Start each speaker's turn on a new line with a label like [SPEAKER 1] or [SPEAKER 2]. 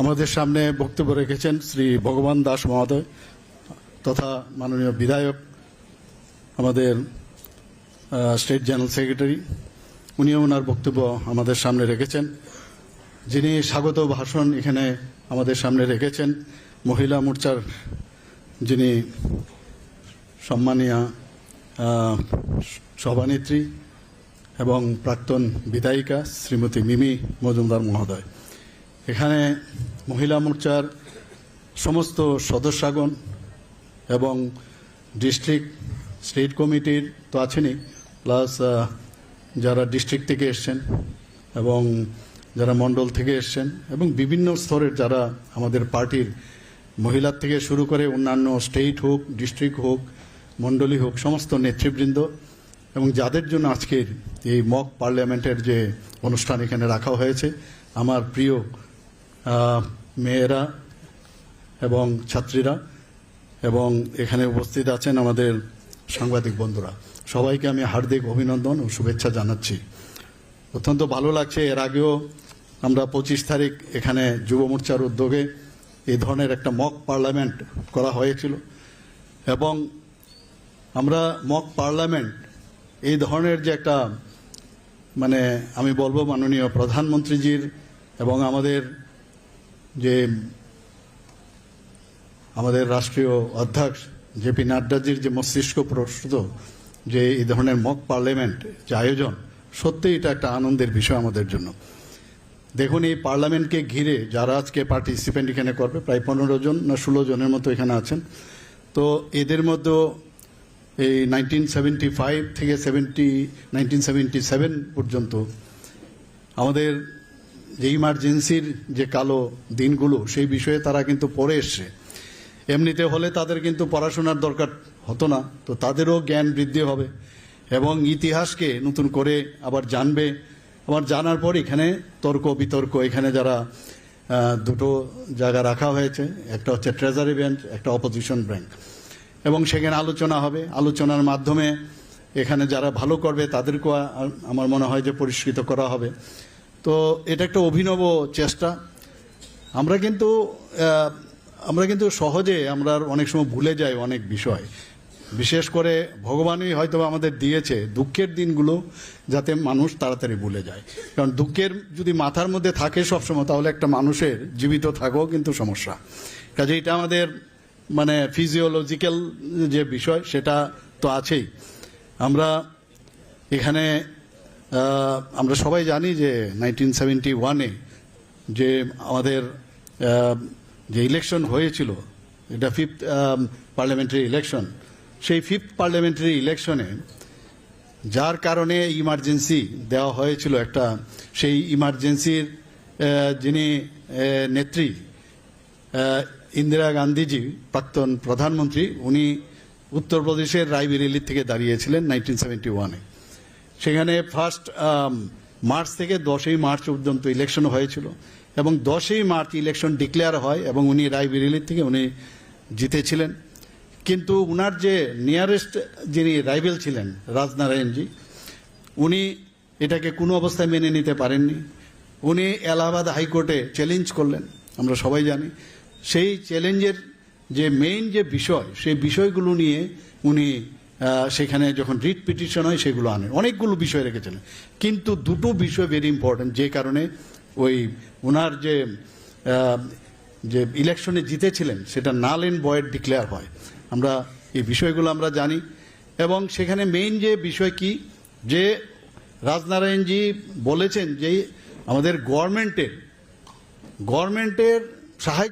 [SPEAKER 1] আমাদের সামনে বক্তব্য রেখেছেন শ্রী ভগবান দাস মহোদয় তথা মাননীয় বিধায়ক, আমাদের স্টেট জেনারেল সেক্রেটারি। উনিও ওনার বক্তব্য আমাদের সামনে রেখেছেন। যিনি স্বাগত ভাষণ এখানে আমাদের সামনে রেখেছেন, মহিলা মোর্চার যিনি সম্মানীয় সভানেত্রী এবং প্রাক্তন বিধায়িকা শ্রীমতী মিমি মজুমদার মহোদয়। এখানে মহিলা মোর্চার সমস্ত সদস্যগণ এবং ডিস্ট্রিক্ট স্টেট কমিটির তো আছেনই, প্লাস যারা ডিস্ট্রিক্ট থেকে এসছেন এবং যারা মণ্ডল থেকে এসছেন এবং বিভিন্ন স্তরের যারা আমাদের পার্টির মহিলার থেকে শুরু করে অন্যান্য স্টেট হোক, ডিস্ট্রিক্ট হোক, মণ্ডলী হোক, সমস্ত নেতৃবৃন্দ এবং যাদের জন্য আজকের এই মক পার্লামেন্টের যে অনুষ্ঠান এখানে রাখা হয়েছে, আমার প্রিয় মেয়েরা এবং ছাত্রীরা এবং এখানে উপস্থিত আছেন আমাদের সাংবাদিক বন্ধুরা। সবাইকে আমি হার্দিক অভিনন্দন ও শুভেচ্ছা জানাচ্ছি। অত্যন্ত ভালো লাগছে, এর আগেও আমরা পঁচিশ তারিখ এখানে যুব মোর্চার উদ্যোগে এই ধরনের একটা মক পার্লামেন্ট করা হয়েছিল এবং আমরা মক পার্লামেন্ট এই ধরনের যে একটা মানে আমি বলব মাননীয় প্রধানমন্ত্রীজির এবং আমাদের যে আমাদের রাষ্ট্রীয় অধ্যক্ষ জেপি নাড্ডাজির যে মস্তিষ্ক প্রস্তুত, যে এই ধরনের মক পার্লামেন্ট যে আয়োজন, সত্যিই এটা একটা আনন্দের বিষয় আমাদের জন্য। দেখুন, এই পার্লামেন্টকে ঘিরে যারা আজকে পার্টিসিপেন্ট এখানে করবে, প্রায় পনেরো জন না ষোলো জনের মতো এখানে আছেন। তো এদের মধ্যে এই নাইনটিন ফাইভ থেকে সেভেন্টি নাইনটিন সেভেন পর্যন্ত আমাদের যে ইমার্জেন্সির যে কালো দিনগুলো, সেই বিষয়ে তারা কিন্তু পড়ে এসছে। এমনিতে হলে তাদের কিন্তু পড়াশোনার দরকার হতো না, তো তাদেরও জ্ঞান বৃদ্ধি হবে এবং ইতিহাসকে নতুন করে আবার জানবে। আবার জানার পর এখানে তর্ক বিতর্ক, এখানে যারা দুটো জায়গা রাখা হয়েছে, একটা হচ্ছে ট্রেজারি বেঞ্চ একটা অপোজিশন ব্যাংক এবং সেখানে আলোচনা হবে। আলোচনার মাধ্যমে এখানে যারা ভালো করবে তাদেরকেও আমার মনে হয় যে পরিষ্কৃত করা হবে। তো এটা একটা অভিনব চেষ্টা। আমরা কিন্তু আমরা কিন্তু সহজে আমরা অনেক সময় ভুলে যাই অনেক বিষয়। বিশেষ করে ভগবানই হয়তো আমাদের দিয়েছে দুঃখের দিনগুলো যাতে মানুষ তাড়াতাড়ি ভুলে যায়। কারণ দুঃখের যদি মাথার মধ্যে থাকে সবসময়, তাহলে একটা মানুষের জীবিত থাকাও কিন্তু সমস্যা। কাজে এটা আমাদের মানে ফিজিওলজিক্যাল যে বিষয়, সেটা তো আছেই। আমরা এখানে আমরা সবাই জানি যে নাইনটিন সেভেন্টি ওয়ানে যে আমাদের যে ইলেকশন হয়েছিল, এটা ফিফথ পার্লামেন্টারি ইলেকশন সেই ফিফথ পার্লামেন্টারি ইলেকশনে যার কারণে ইমার্জেন্সি দেওয়া হয়েছিল একটা, সেই ইমার্জেন্সির যিনি নেত্রী ইন্দিরা গান্ধীজি, প্রাক্তন প্রধানমন্ত্রী, উনি উত্তরপ্রদেশের রায়বেরেলি থেকে দাঁড়িয়েছিলেন নাইনটিন সেভেন্টি ওয়ানে সেখানে ফার্স্ট মার্চ থেকে দশই মার্চ পর্যন্ত ইলেকশন হয়েছিল এবং দশই মার্চ ইলেকশন ডিক্লেয়ার হয় এবং উনি রায়বেরেলি থেকে উনি জিতেছিলেন। কিন্তু উনার যে নিয়ারেস্ট যিনি রাইভেল ছিলেন রাজনারায়ণজি উনি এটাকে কোনো অবস্থায় মেনে নিতে পারেননি। উনি এলাহাবাদ হাইকোর্টে চ্যালেঞ্জ করলেন, আমরা সবাই জানি। সেই চ্যালেঞ্জের যে মেইন যে বিষয়, সেই বিষয়গুলো নিয়ে উনি সেখানে যখন রিট পিটিশন হয়, সেগুলো আনে। অনেকগুলো বিষয় রেখেছিলেন। কিন্তু দুটো বিষয় ভেরি ইম্পর্টেন্ট যে কারণে ওই ওনার যে যে ইলেকশনে জিতেছিলেন, সেটা নাল এন্ড বয়েড ডিক্লেয়ার হয়। আমরা এই বিষয়গুলো আমরা জানি। এবং সেখানে মেইন যে বিষয় কি, যে রাজনারায়ণজি বলেছেন যে আমাদের গভর্নমেন্টের গভর্নমেন্টের সাহায্য